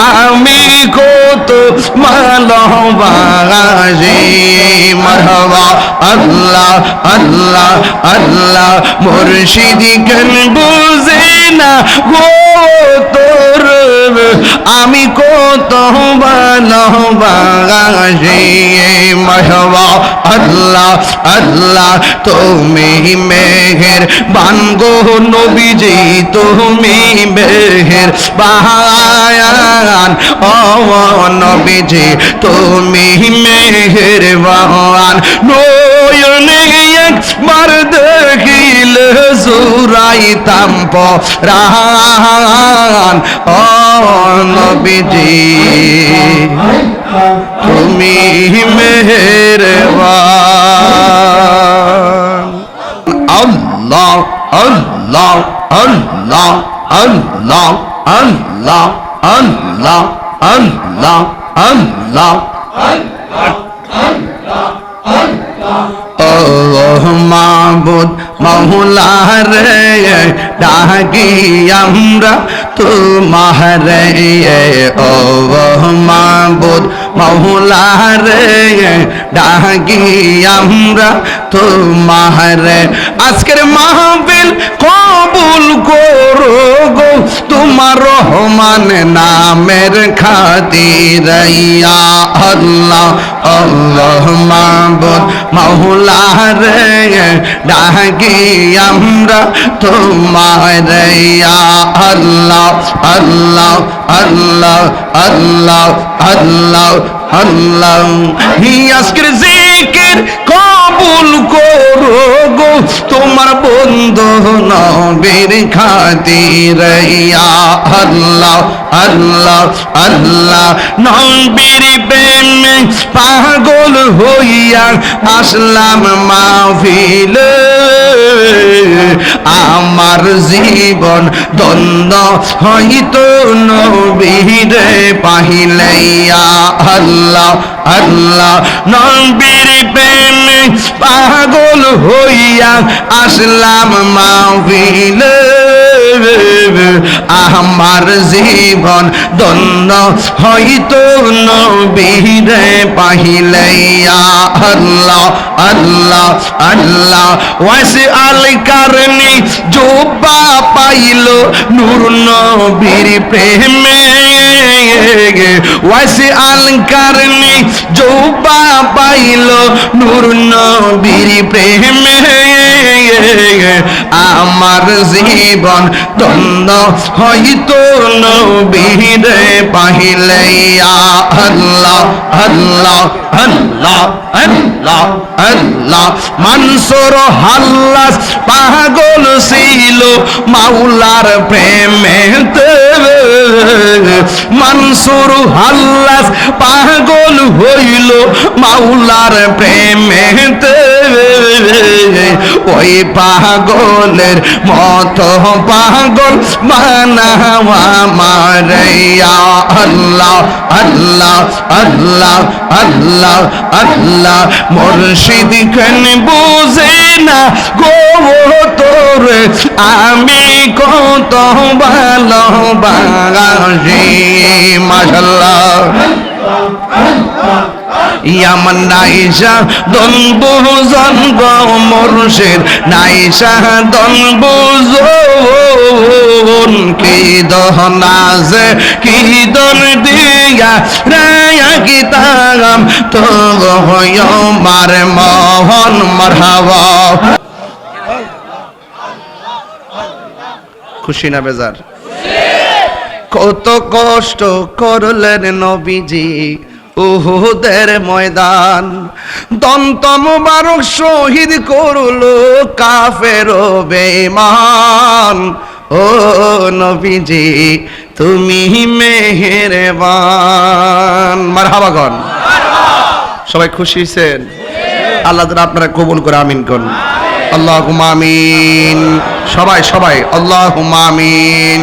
আমি কত ভালোবাসি। মরবা আল্লাহ আল্লাহ আল্লাহ। মুর্শিদি কেন বুঝে না গো তোর আমি কত ভালোবাসি মারহাবা আল্লাহ আল্লাহ, তুমি মেঘের বানগো নবীজি, তুমি মেঘের বায়ান ও নবীজি, তুমি মেঘের বায়ান নয়নে একবার দেখিলে সুরাইতাম পরান ও নবীজি তুমি মেহেরবান আল্লাহ আল্লাহ আল্লাহ আল্লাহ আল্লাহ আল্লাহ আল্লাহ আল্লাহ ও মাবুদ মহুলা রে ডাকি আমরা তোমার। ও মাবুদ মহুলা রে ডাকি আমরা তোমার আজকের মাহবিল কবুল করো গো তোমার রহমান নামের খাতির ইয়া আল্লাহ আল্লাহ মাবুদ মহুলা রে ডাকি আমরা তোমার ইয়া আল্লাহ আল্লাহ আল্লাহ আল্লাহ আল্লাহ আল্লাহ আজকের যে জিকির কবুল করো গো। তোমার বন্ধু নবীর খাতির। ইয়া আল্লাহ আল্লাহ আল্লাহ। নবীর প্রেমে পাগল হইয়া আসলাম মাহফিলে। আমার জীবন দ্বন্দ্ব হয়তো নবীরে পাহিলাইয়া আল্লাহ আল্লাহ নবীর প্রেমে পাগল হইয়া আসলাম মাহফিলে। আমার জীবন দন্ন হয়তো নবীরে পাহিলাইয়া। আল্লাহ আল্লাহ আল্লাহ ওয়াসি আল জোবা পাইল নূর নবীর প্রেমে। ওয়াসি আল কারণে জোবা পাইল নূর নবীর প্রেমে। আমার জীবন দ্বন্দ্ব হয়তো নবীরে পাহিলাইয়া আল্লাহ আল্লাহ আল্লাহ আল্লাহ আল্লাহ মানসুর হাল্লাস পাগল ছিল মাওলার প্রেমেতে মানসুর হাল্লাস পাগল হইল মাওলার প্রেমেতে ওই পাগলের মত পাগল বানাওয়া মারাইয়া। আল্লাহ আল্লাহ আল্লাহ আল্লাহ আল্লাহ। মুর্শিদ খান বুঝে না গো তোর? আমি কত ভালো বাগাসি মাশাল্লাহ ইয়ামান নাইসা, দন বুজন গো মুর্শিদ। নাইসা, দন বুজন কি দহনাজ কি দন দিয়া রায়া কি তাগাম। তো হয় মার মোহন খুশি না বেজার? কত কষ্ট করলেন নবীজি। উহুদের ময়দান। দন্ত মুবারক শহীদ করল কাফের বেমান ও নবীজি, তুমি মেহেরবান। মারহাবাগন সবাই খুশি হয়েছেন আল্লাহ যেন আপনারা কবুল করে আমিন করুন। আল্লাহ আমিন। সবাই সবাই আল্লাহ আমিন।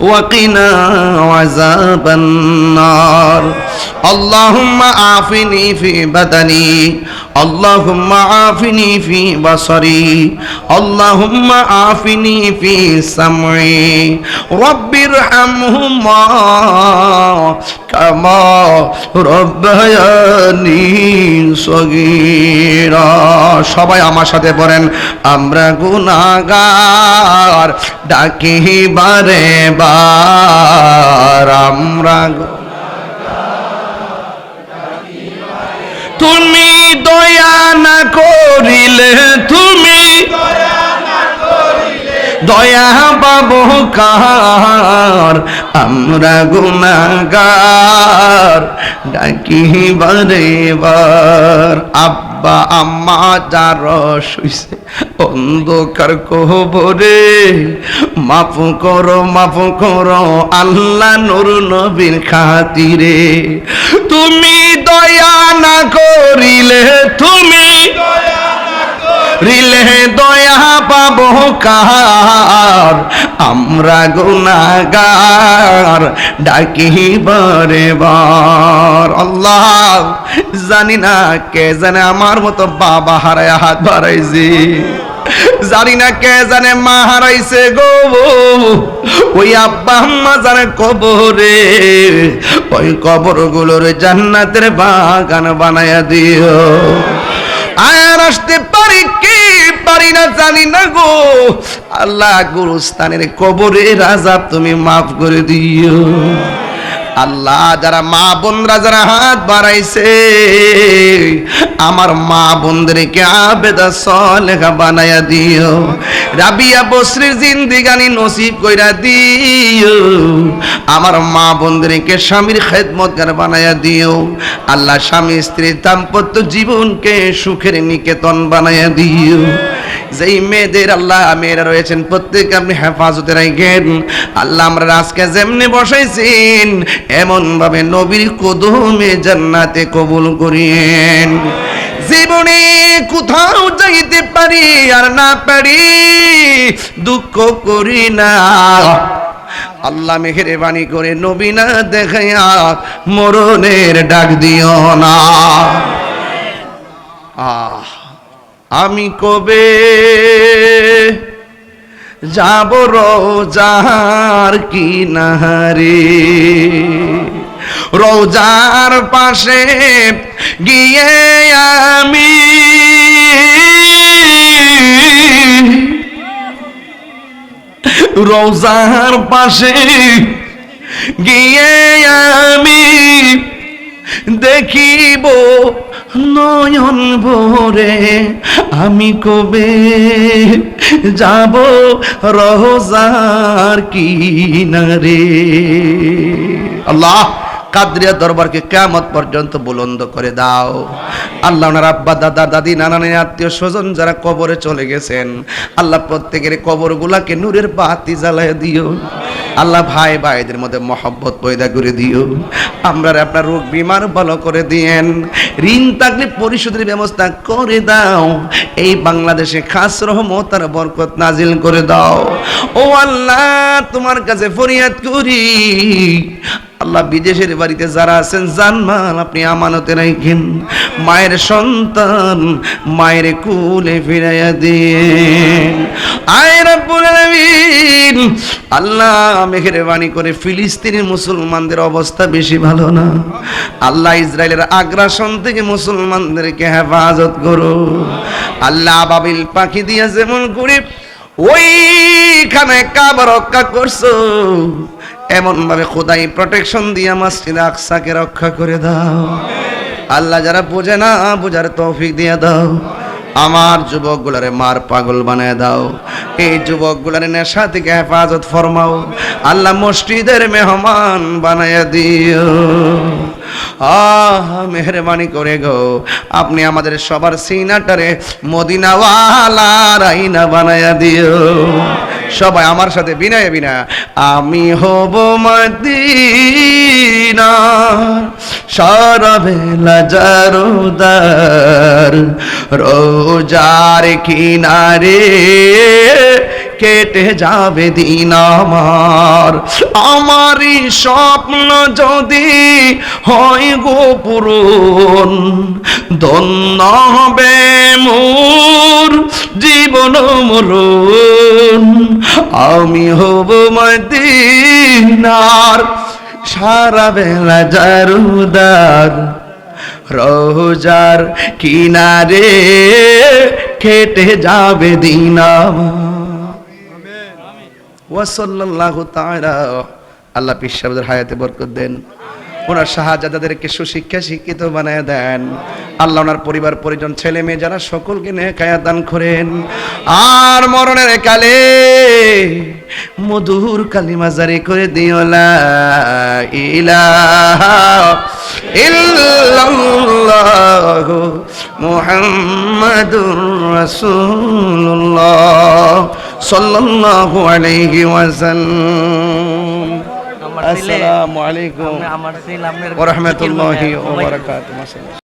وقنا عذاب النار اللهم عافني في بدني اللهم عافني في بصري اللهم عافني في سمعي رب ارحمهما كما ربياني صغيرا সবাই আমার সাথে পড়েন আমরা গুনাহগার ডাকি বারে বার আমরা গু- তুমি দয়া না করিলে তুমি দয়া পাবো কার? আমরা গুনাগার ডাকি বারে বার। আব্বা আম্মা যার শুইছে অন্ধকার কবরে মাফ করো মাফ করো আল্লাহ নুর নবীর খাতিরে। তুমি দয়া না করিলে তুমি রিলে দয়া কার আমরা গুনাগার ডাকি বারে বার। আল্লাহ, জানি না কে জানে আমার মতো বাবা হারায়, হাত বাড়াইছি। জানি না কে জানে মা হারাইছে গো। ওই আব্বা আম্মা জানে কবরে, ওই কবরগুলোর জান্নাতের বাগান বানায়া দিও। আর আসতে পারি কি পারি না জানি না গো। আল্লাহ গুরুস্থানের কবরের আজাব তুমি মাফ করে দিও। আল্লাহ, যারা মা বোনরা যারা হাত বাড়াইছে, আমার মা বোনদেরকে আবেদা সলেখা বানাইয়া দিও, রাবিয়া বসরির জিন্দিগানি নসিব কইরা দিও, আমার মা বোনদেরকে স্বামীর খেদমতগার বানাইয়া দিও, আল্লাহ স্বামী স্ত্রীর দাম্পত্য জীবনকে সুখের নিকেতন বানাইয়া দিও। যেই মেয়েদের আল্লাহ, মেয়েরা রয়েছেন প্রত্যেক আপনি হেফাজতে রাখেন আল্লাহ আমরা আজকে যেমনি বসাইছেন এমন ভাবে নবীর কদমে জান্নাতে কবুল করিয়েন। জীবনে কোথাও যাইতে পারি আর না পারি, দুঃখ করি না। আল্লাহ মেহেরে বাণী করে নবী না দেখাইয়া মরণের ডাক দিও না। আহ, আমি কবে যাব রোজার কিনারে। রোজার পাশে গিয়ে আমি রোজার পাশে গিয়ে আমি দেখিব নয়ন ভরে আমি কবে যাব? রোজার কিনারে। আল্লাহ, কাদরিয়া দরবারকে কেমত পর্যন্ত বুলন্দ করে দাও। আল্লাহ ওনার আব্বা, দাদা, দাদি নানানের আত্মীয় স্বজন যারা কবরে চলে গেছেন, আল্লাহ প্রত্যেকের কবরগুলাকে নূরের বাতি জ্বালায় দিও। আল্লাহ ভাই ভাইদের মধ্যে মহব্বত পয়দা করে দিও। আমরা আপনার রোগ বিমার ভালো করে দিয়েন। ঋণ থাকলে পরিশোধের ব্যবস্থা করে দাও। এই বাংলাদেশে খাস রহমত আর বরকত নাজিল করে দাও। ও আল্লাহ, তোমার কাছে ফরিয়াদ করি। আল্লাহ বিদেশের বাড়িতে যারা আছেন, জানমাল আপনি আমানতে রাখেন মায়ের সন্তান মায়ের কুলে ফিরাইয়া দিন আয় রব্বুল আলামিন, আল্লাহ মেহেরবানি করে ফিলিস্তিনের মুসলমানদের অবস্থা বেশি ভালো না। আল্লাহ ইসরায়েলের আগ্রাসন থেকে মুসলমানদেরকে হেফাজত করো আল্লাহ বাবিল পাখি দিয়া যেমন করে ওইখানে কাবা রক্ষা করছ। এমন ভাবে খোদাই প্রোটেকশন দিয়া মসজিদ আকসাকে রক্ষা করে দাও। আল্লাহ যারা বোঝে না, বোঝার তৌফিক দিয়ে দাও। আমার যুবকগুলারে মার পাগল বানায় দাও। এই যুবকগুলারে নেশা থেকে হেফাজত ফরমাও। আল্লাহ মসজিদের মেহমান বানায় দিও। আহ, মেহরবানি করে গো। আপনি আমাদের সবার সিনাটারে মদিনাওয়ালা বানায়া দিও। সবাই আমার সাথে বিনয় বিনা আমি হব মদিনা সারা বেলা জারোদার রোজার কিনারে কেটে যাবে দিন আমার। আমারই স্বপ্ন যদি হয় গো পূরণ। ধন্য হবে মোর জীবন মরণ। আমি হব মদিনার সারা বেলা জারুদার। রোজার কিনারে কেটে যাবে দিনাম ওয়াসাল্লাল্লাহু তাআলা, আল্লাহ পিসাবদের হায়াতে বরকত দেন। ওনার শাহজাদাদেরকে সুশিক্ষা শিক্ষিত বানায় দেন। আল্লাহ ওনার পরিবার, পরিজন, ছেলে মেয়ে যারা সকলকে নেকায়া দান করেন। আর মরণের কালে মধুর কালিমা জারি করে দিও, লা ইলাহা ইল্লাল্লাহু মুহাম্মাদুর রাসূলুল্লাহ সাল্লাল্লাহু আলাইহি ওয়াসাল্লাম। আমার ছেলে আসসালামু আলাইকুম। আমার ছেলে আপনার ওয়া রাহমাতুল্লাহি ওয়া বারাকাতুহু